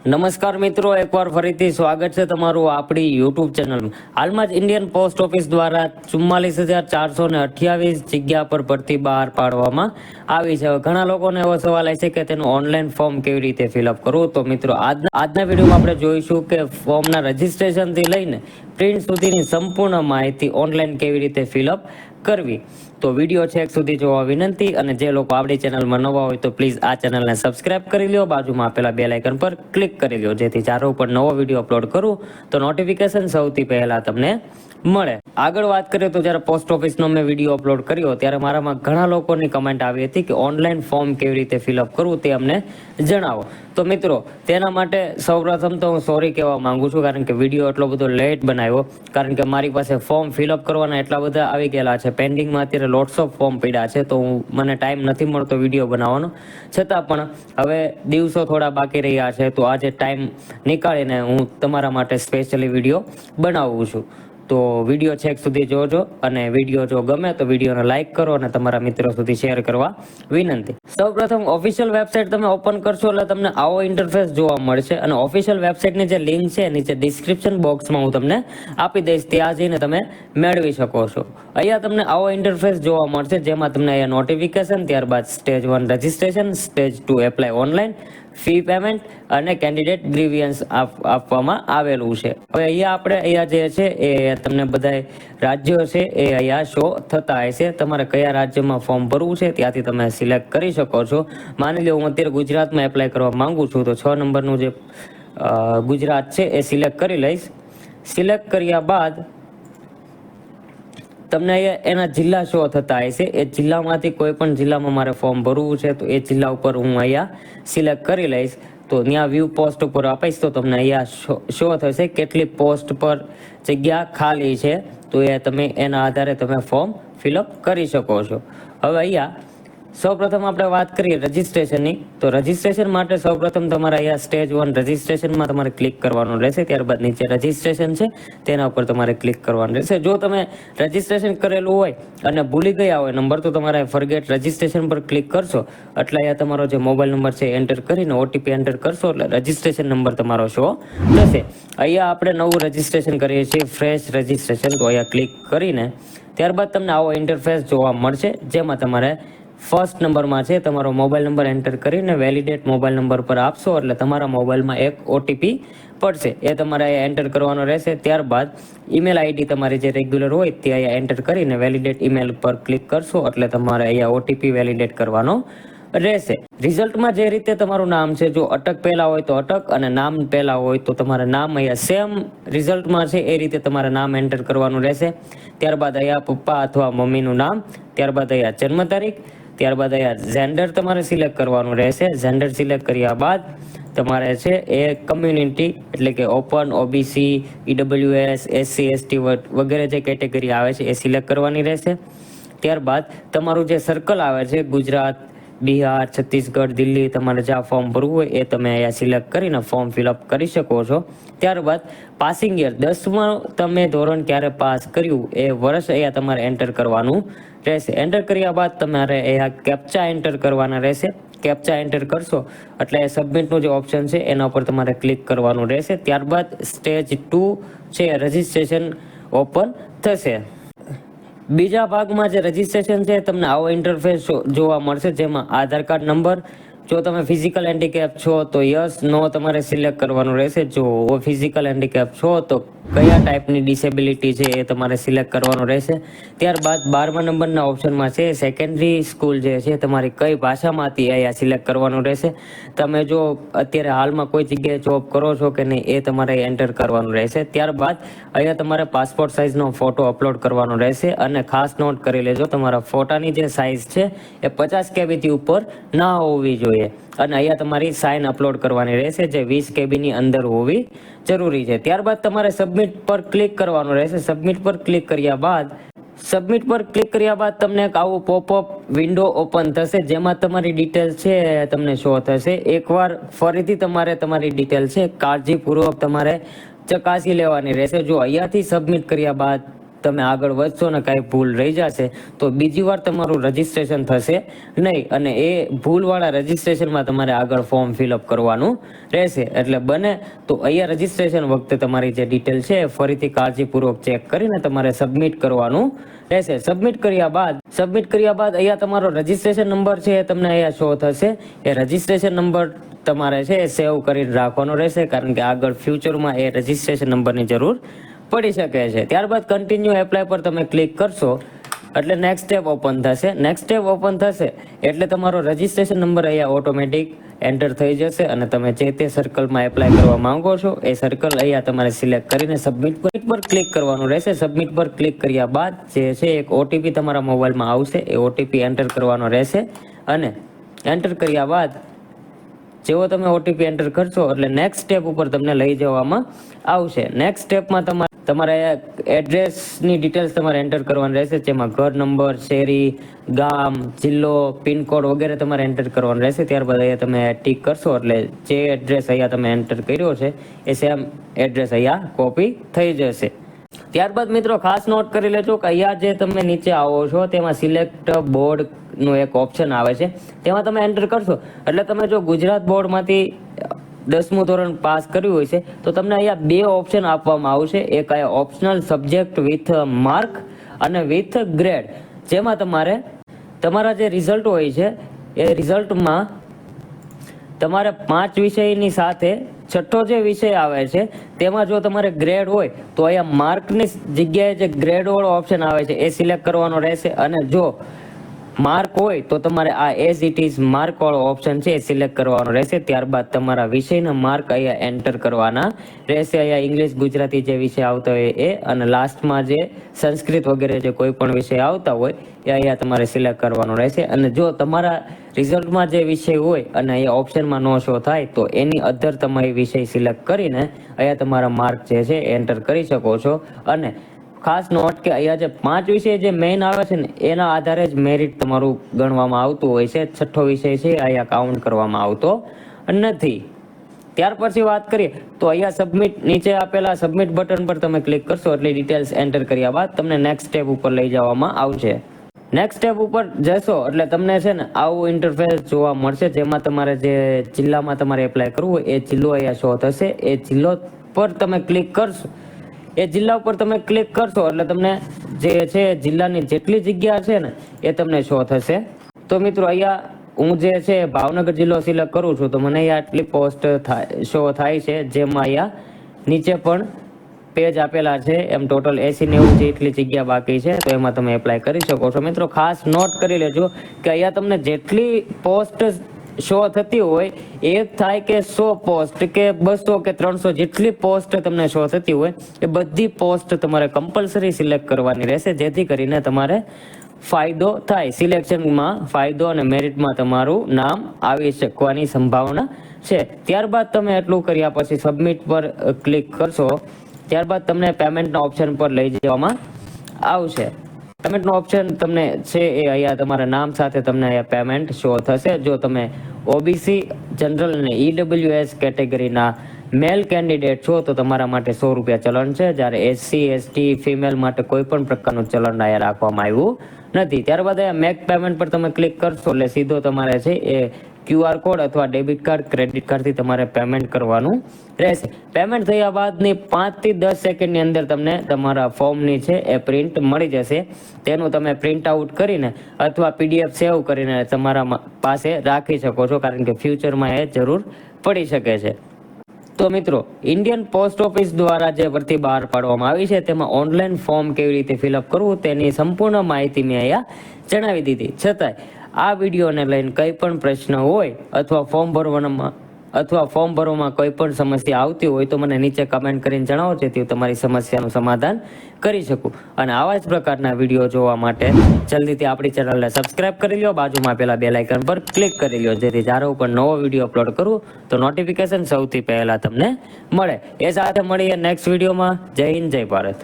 નમસ્કાર મિત્રો, એકવાર ફરીથી સ્વાગત છે તમારું આપણી યુટ્યુબ ચેનલમાં હાલમાં જ ઇન્ડિયન પોસ્ટ ઓફિસ દ્વારા ચુમ્માલીસ હજાર ચારસો ને અઠ્યાવીસ જગ્યા પર ભરતી બહાર પાડવામાં આવી છે. ઘણા લોકોને એવો સવાલ છે કે તેનું ઓનલાઈન ફોર્મ કેવી રીતે ફિલઅપ કરવું? તો મિત્રો, આજના આજના વિડીયોમાં આપણે જોઈશું કે ફોર્મના રજિસ્ટ્રેશનથી લઈને પ્રિન્ટ સુધીની સંપૂર્ણ માહિતી ઓનલાઈન કેવી રીતે ફિલઅપ કરવી. તો વીડિયો છેક સુધી જોવા વિનંતી અને જે લોકો આપણી ચેનલમાં નવા હોય તો પ્લીઝ આ ચેનલને સબસ્ક્રાઇબ કરી લો બાજુમાં આપેલા બે લાઇકન પર ક્લિક કરી લો જેથી ચારો ઉપર નવો વીડિયો અપલોડ કરું તો નોટિફિકેશન સૌથી પહેલા તમને મળે. આગળ વાત કરીએ તો જ્યારે પોસ્ટ ઓફિસનો મેં વીડિયો અપલોડ કર્યો, ત્યારે મારામાં ઘણા લોકોની કમેન્ટ આવી હતી કે ઓનલાઈન ફોર્મ કેવી રીતે ફિલઅપ કરવું તે અમને જણાવો. તો મિત્રો, તેના માટે સૌપ્રથમ તો હું સોરી કહેવા માંગુ છું, કારણ કે વીડિયો એટલો બધો લેટ બનાવ્યો. કારણ કે મારી પાસે ફોર્મ ફિલઅપ કરવાના એટલા બધા આવી ગયેલા છે. પેન્ડિંગમાં અત્યારે લોટ્સ ઓફ ફોર્મ પડ્યા છે, તો હું, મને ટાઈમ નથી મળતો વીડિયો બનાવવાનો. છતાં પણ હવે દિવસો થોડા બાકી રહ્યા છે, તો આજે ટાઈમ નીકાળીને હું તમારા માટે સ્પેશિયલી વીડિયો બનાવું છું. તો વીડિયો છેક સુધી જોજો અને વીડિયો જો ગમે તો વિડીયોને લાઈક કરો અને તમારા મિત્રો સુધી શેર કરવા વિનંતી. સૌપ્રથમ ઓફિશિયલ વેબસાઇટ તમે ઓપન કરશો એટલે તમને આવો ઇન્ટરફેસ જોવા મળશે અને ઓફિશિયલ વેબસાઇટની જે લિંક છે નીચે ડિસ્ક્રિપ્શન બોક્સમાં હું તમને આપી દઈશ ત્યાં જઈને તમે મેળવી શકો છો. અહીંયા તમને આવો ઇન્ટરફેસ જોવા મળશે જેમાં તમને અહીંયા નોટિફિકેશન ત્યારબાદ stage one registration stage two apply online fee payment અને કેન્ડિડેટ ગ્રીવિયન્સ આપવામાં આવેલું છે. હવે અહીંયા આપણે અહીંયા જે છે એ તમને બધા રાજ્યો છે એ અહીંયા શો થતા હશે. તમારે કયા રાજ્યમાં ફોર્મ ભરવું છે ત્યાંથી તમે સિલેક્ટ કરી શકો છો. માની લો હું અત્યારે ગુજરાતમાં એપ્લાય કરવા માંગુ છું તો છ નંબરનું જે ગુજરાત છે એ સિલેક્ટ કરી લઈશ. સિલેક્ટ કર્યા બાદ તમને અહીંયા એના જિલ્લા શો થતા હશે એ જિલ્લામાંથી કોઈ પણ જિલ્લામાં મારે ફોર્મ ભરવું છે, તો એ જિલ્લા ઉપર હું અહીંયા સિલેક્ટ કરી લઈશ. તો ત્યાં વ્યૂ પોસ્ટ ઉપર આપીશ, તો તમને અહીંયા શો- થશે કેટલી પોસ્ટ પર જગ્યા ખાલી છે. તો એ તમે એના આધારે તમે ફોર્મ ફિલઅપ કરી શકો છો. હવે અહીંયા સૌપ્રથમ આપણે વાત કરીએ રજિસ્ટ્રેશનની. તો રજિસ્ટ્રેશન માટે સૌપ્રથમ તમારે અહીંયા સ્ટેજ વન રજિસ્ટ્રેશનમાં તમારે ક્લિક કરવાનું રહેશે. ત્યારબાદ નીચે રજિસ્ટ્રેશન છે, તેના ઉપર તમારે ક્લિક કરવાનું રહેશે. જો તમે રજિસ્ટ્રેશન કરેલું હોય અને ભૂલી ગયા હોય નંબર, તો તમારે ફરગેટ રજિસ્ટ્રેશન પર ક્લિક કરશો. એટલે અહીંયા તમારો જે મોબાઈલ નંબર છે એન્ટર કરીને ઓટીપી એન્ટર કરશો, એટલે રજિસ્ટ્રેશન નંબર તમારો શો થશે. અહીંયા આપણે નવું રજિસ્ટ્રેશન કરીએ છીએ ફ્રેશ રજિસ્ટ્રેશન. તો અહીંયા ક્લિક કરીને ત્યારબાદ તમને આવો ઇન્ટરફેસ જોવા મળશે, જેમાં તમારે ફર્સ્ટ નંબરમાં છે, તમારો મોબાઈલ નંબર એન્ટર કરીને વેલિડેટ મોબાઈલ નંબર પર આપશો, એટલે તમારા મોબાઈલમાં એક ઓટીપી પડશે. એ તમારે અહીંયા એન્ટર કરવાનો રહેશે. ત્યારબાદ ઈમેલ આઈડી તમારી જે રેગ્યુલર હોય, તે અહીંયા એન્ટર કરીને વેલિડેટ ઈમેલ પર ક્લિક કરશો, એટલે તમારે અહીંયા ઓટીપી વેલિડેટ કરવાનો રહેશે. રિઝલ્ટમાં જે રીતે તમારું નામ છે, જો અટક પહેલા હોય તો અટક અને નામ પહેલા હોય તો તમારે નામ અહીંયા સેમ રિઝલ્ટમાં છે, એ રીતે તમારે નામ એન્ટર કરવાનું રહેશે. ત્યારબાદ અહીંયા પપ્પા અથવા મમ્મીનું નામ, ત્યારબાદ અહીંયા જન્મ તારીખ ત્યારબાદ અહીંયા જેન્ડર તમારે સિલેક્ટ કરવાનું રહેશે. જેન્ડર સિલેક્ટ કર્યા બાદ તમારે છે એ કમ્યુનિટી એટલે કે open OBC EWS SC ST વગેરે જે કેટેગરી આવે છે એ સિલેક્ટ કરવાની રહેશે. ત્યારબાદ તમારું જે સર્કલ આવે છે ગુજરાત બિહાર, છત્તીસગઢ, દિલ્હી તમારે જ્યાં ફોર્મ ભરવું હોય એ તમે અહીંયા સિલેક્ટ કરીને ફોર્મ ફિલઅપ કરી શકો છો. ત્યારબાદ પાસિંગ યર દસમાં તમે ધોરણ ક્યારે પાસ કર્યું એ વર્ષ અહીંયા તમારે એન્ટર કરવાનું રહેશે. એન્ટર કર્યા બાદ તમારે અહીંયા કેપ્ચા એન્ટર કરવાના રહેશે. કેપ્ચા એન્ટર કરશો એટલે સબમિટનું જે ઓપ્શન છે એના ઉપર તમારે ક્લિક કરવાનું રહેશે. ત્યારબાદ સ્ટેજ ટુ છે રજિસ્ટ્રેશન ઓપન થશે. બીજા ભાગમાં જે રજિસ્ટ્રેશન છે તમને આવો ઇન્ટરફેસ જોવા મળશે જેમાં આધાર કાર્ડ નંબર જો તમે ફિઝિકલ હેન્ડીકેપ છો તો યસ નો તમારે સિલેક્ટ કરવાનું રહેશે. જો ફિઝિકલ હેન્ડીકેપ છો તો કયા ટાઈપની ડિસેબિલિટી છે એ તમારે સિલેક્ટ કરવાનું રહેશે. ત્યારબાદ બારમા નંબરના ઓપ્શનમાં છે સેકન્ડરી સ્કૂલ જે છે તમારી કઈ ભાષામાંથી અહીંયા સિલેક્ટ કરવાનું રહેશે. તમે જો અત્યારે હાલમાં કોઈ જગ્યાએ જોબ કરો છો કે નહીં એ તમારે એન્ટર કરવાનું રહેશે. ત્યારબાદ અહીંયા તમારે પાસપોર્ટ સાઇઝનો ફોટો અપલોડ કરવાનો રહેશે અને ખાસ નોટ કરી લેજો, તમારા ફોટાની જે સાઇઝ છે એ પચાસ કેબીથી ઉપર ના હોવી જોઈએ. અને અહીંયા તમારી સાઇન અપલોડ કરવાની રહેશે જે વીસ કેબીની અંદર હોવી જરૂરી છે. ત્યારબાદ તમારે સબમિટ પર ક્લિક કરવાનું રહેશે. સબમિટ પર ક્લિક કર્યા બાદ સબમિટ પર ક્લિક કર્યા બાદ તમને એક આવું પોપઅપ વિન્ડો ઓપન થશે. જેમાં તમારી ડિટેલ છે તમને શો થશે. એકવાર ફરીથી તમારે તમારી ડિટેલ છે કાળજીપૂર્વક તમારે ચકાસી લેવાની રહેશે. જો અહીંયાથી સબમિટ કર્યા બાદ તમે આગળ વધશો ને કાંઈ ભૂલ રહી જશે, તો બીજી વાર તમારું રજિસ્ટ્રેશન થશે નહીં. અને એ ભૂલવાળા રજિસ્ટ્રેશનમાં તમારે આગળ ફોર્મ ફિલઅપ કરવાનું રહેશે. એટલે બને તો અહીંયા રજીસ્ટ્રેશન વખતે તમારી જે ડિટેલ છે ફરીથી કાળજીપૂર્વક ચેક કરીને તમારે સબમિટ કરવાનું રહેશે. સબમિટ કર્યા બાદ સબમિટ કર્યા બાદ અહીંયા તમારો રજીસ્ટ્રેશન નંબર છે એ તમને અહીંયા શો થશે. એ રજીસ્ટ્રેશન નંબર તમારે છે એ સેવ કરીને રાખવાનો રહેશે, કારણ કે આગળ ફ્યુચરમાં એ રજિસ્ટ્રેશન નંબરની જરૂર પડી શકે છે. ત્યારબાદ કન્ટિન્યુ એપ્લાય પર તમે ક્લિક કરશો, એટલે નેક્સ્ટ સ્ટેપ ઓપન થશે. નેક્સ્ટ સ્ટેપ ઓપન થશે એટલે તમારો રજીસ્ટ્રેશન નંબર અહીંયા ઓટોમેટિક એન્ટર થઈ જશે અને તમે જે તે સર્કલમાં એપ્લાય કરવા માંગો છો, એ સર્કલ અહીંયા તમારે સિલેક્ટ કરીને સબમિટ પર ક્લિક કરવાનું રહેશે. સબમિટ પર ક્લિક કર્યા બાદ જે છે એક ઓટીપી તમારા મોબાઈલમાં આવશે. એ ઓટીપી એન્ટર કરવાનો રહેશે અને એન્ટર કર્યા બાદ જેવો તમે ઓટીપી એન્ટર કરશો એટલે નેક્સ્ટ સ્ટેપ ઉપર તમને લઈ જવામાં આવશે. નેક્સ્ટ સ્ટેપમાં તમારે તમારે એડ્રેસની ડિટેલ્સ તમારે એન્ટર કરવાની રહેશે, જેમાં ઘર નંબર શેરી, ગામ, જિલ્લો, પિનકોડ વગેરે તમારે એન્ટર કરવાનું રહેશે. ત્યારબાદ અહીંયા તમે ટીક કરશો એટલે જે એડ્રેસ અહીંયા તમે એન્ટર કર્યો છે, એ સેમ એડ્રેસ અહીંયા કોપી થઈ જશે. ત્યારબાદ મિત્રો ખાસ નોટ કરી લેજો કે અહીંયા જે તમે નીચે આવો છો, તેમાં સિલેક્ટ બોર્ડનું એક ઓપ્શન આવે છે. તેમાં તમે એન્ટર કરશો. એટલે તમે જો ગુજરાત બોર્ડમાંથી દસમું ધોરણ પાસ કર્યું હોય છે, તો તમને અહીંયા બે ઓપ્શન આપવામાં આવશે. એક અહીંયા ઓપ્શનલ સબ્જેક્ટ વિથ માર્ક અને વિથ ગ્રેડ જેમાં તમારે, તમારા જે રિઝલ્ટ હોય છે, એ રિઝલ્ટમાં તમારે પાંચ વિષયની સાથે છઠ્ઠો જે વિષય આવે છે, તેમાં જો તમારે ગ્રેડ હોય, તો અહીંયા માર્કની જગ્યાએ જે ગ્રેડ વાળો ઓપ્શન આવે છે, એ સિલેક્ટ કરવાનો રહેશે. અને જો માર્ક હોય તો તમારે આ એઝ ઇટ ઇઝ માર્ક વાળો ઓપ્શન છે એ સિલેક્ટ કરવાનો રહેશે. ત્યારબાદ તમારા વિષયના માર્ક અહીંયા એન્ટર કરવાના રહેશે. અહીંયા ઇંગ્લિશ ગુજરાતી જે વિષય આવતા હોય એ. અને લાસ્ટમાં જે સંસ્કૃત વગેરે જે કોઈ પણ વિષય આવતા હોય એ અહીંયા તમારે સિલેક્ટ કરવાનો રહેશે. અને જો તમારા રિઝલ્ટમાં જે વિષય હોય અને અહીંયા ઓપ્શનમાં નો શો થાય તો એની અધર તમારી વિષય સિલેક્ટ કરીને અહીંયા તમારા માર્ક જે છે એન્ટર કરી શકો છો. અને ખાસ નોટ કે અહીંયા જે પાંચ વિષય જે મેઇન આવે છે ને, એના આધારે જ મેરિટ તમારું ગણવામાં આવતું હોય છે. છઠ્ઠો વિષય છે, અહીંયા કાઉન્ટ કરવામાં આવતો નથી. ત્યાર પછી વાત કરીએ, તો અહીંયા સબમિટ નીચે આપેલા સબમિટ બટન પર તમે ક્લિક કરશો એટલે ડિટેલ્સ એન્ટર કર્યા બાદ તમને નેક્સ્ટ સ્ટેપ ઉપર લઈ જવામાં આવશે. નેક્સ્ટ સ્ટેપ ઉપર જશો એટલે તમને છે ને આવું ઇન્ટરફેસ જોવા મળશે, જેમાં તમારે જે જિલ્લામાં તમારે એપ્લાય કરવું હોય, એ જિલ્લો અહીંયા શો થશે. એ જિલ્લો પર તમે ક્લિક કરશો એ જિલ્લા ઉપર તમે ક્લિક કરશો એટલે તમને જે છે જિલ્લાની જેટલી જગ્યા છે ને, એ તમને શો થશે. તો મિત્રો અહીંયા હું જે છે ભાવનગર જિલ્લો સિલેક્ટ કરું છું, તો મને અહીંયા આટલી પોસ્ટ શો થાય છે, જેમાં અહીંયા નીચે પણ પેજ આપેલા છે, એમ ટોટલ એસી નેવું જેટલી જગ્યા બાકી છે, તો એમાં તમે એપ્લાય કરી શકો છો. મિત્રો ખાસ નોટ કરી લેજો કે અહીંયા તમને જેટલી પોસ્ટ શો થતી હોય એક થાય કે સો પોસ્ટ કે બસો કે ત્રણસો જેટલી પોસ્ટ તમને શો થતી હોય, એ બધી પોસ્ટ તમારે કમ્પલસરી સિલેક્ટ કરવાની રહેશે. જેથી કરીને તમારે ફાયદો થાય. સિલેક્શનમાં ફાયદો અને મેરિટમાં તમારું નામ આવી શકવાની સંભાવના છે. ત્યારબાદ તમે એટલું કર્યા પછી સબમિટ પર ક્લિક કરશો, ત્યારબાદ તમને પેમેન્ટના ઓપ્શન પર લઈ જવામાં આવશે. પેમેન્ટનો ઓપ્શન તમને છે એ અહીંયા તમારા નામ સાથે તમને અહીંયા પેમેન્ટ શો થશે. જો તમે ઓબીસી જનરલ અને ઈડબ્લ્યુએસ કેટેગરીના મેલ કેન્ડિડેટ છો, તો તમારા માટે સો રૂપિયા ચલણ છે. જ્યારે એસસી એસટી ફિમેલ માટે કોઈ પણ પ્રકારનું ચલણ અહીંયા રાખવામાં આવ્યું નથી. ત્યારબાદ અહીંયા મેક પેમેન્ટ પર તમે ક્લિક કરશો એટલે સીધો તમારે છે એ ક્યુઆર કોડ અથવા ડેબિટ કાર્ડ ક્રેડિટ કાર્ડથી તમારે પેમેન્ટ કરવાનું રહેશે. પેમેન્ટ થયા બાદની પાંચથી દસ સેકન્ડની અંદર તમને તમારા ફોર્મની છે એ પ્રિન્ટ મળી જશે. તેનું તમે પ્રિન્ટ આઉટ કરીને અથવા પીડીએફ સેવ કરીને તમારા પાસે રાખી શકો છો, કારણ કે ફ્યુચરમાં એ જરૂર પડી શકે છે. તો મિત્રો ઇન્ડિયન પોસ્ટ ઓફિસ દ્વારા જે ભરતી બહાર પાડવામાં આવી છે, તેમાં ઓનલાઈન ફોર્મ કેવી રીતે ફિલઅપ કરવું તેની સંપૂર્ણ માહિતી મેં અહીંયા જણાવી દીધી. છતાંય આ વિડીયોને લઈને કંઈ પણ પ્રશ્ન હોય અથવા ફોર્મ ભરવામાં અથવા ફોર્મ ભરવામાં કોઈ પણ સમસ્યા આવતી હોય તો મને નીચે કમેન્ટ કરીને જણાવો, જેથી હું તમારી સમસ્યાનું સમાધાન કરી શકું. અને આવા જ પ્રકારના વીડિયો જોવા માટે જલ્દીથી આપણી ચેનલને સબસ્ક્રાઇબ કરી લો બાજુમાં પેલા બે લાઇકન પર ક્લિક કરી લો જેથી જ્યારે હું પણ નવો વીડિયો અપલોડ કરું, તો નોટિફિકેશન સૌથી પહેલાં તમને મળે. એ સાથે મળીએ નેક્સ્ટ વિડીયોમાં. જય હિન્દ, જય ભારત.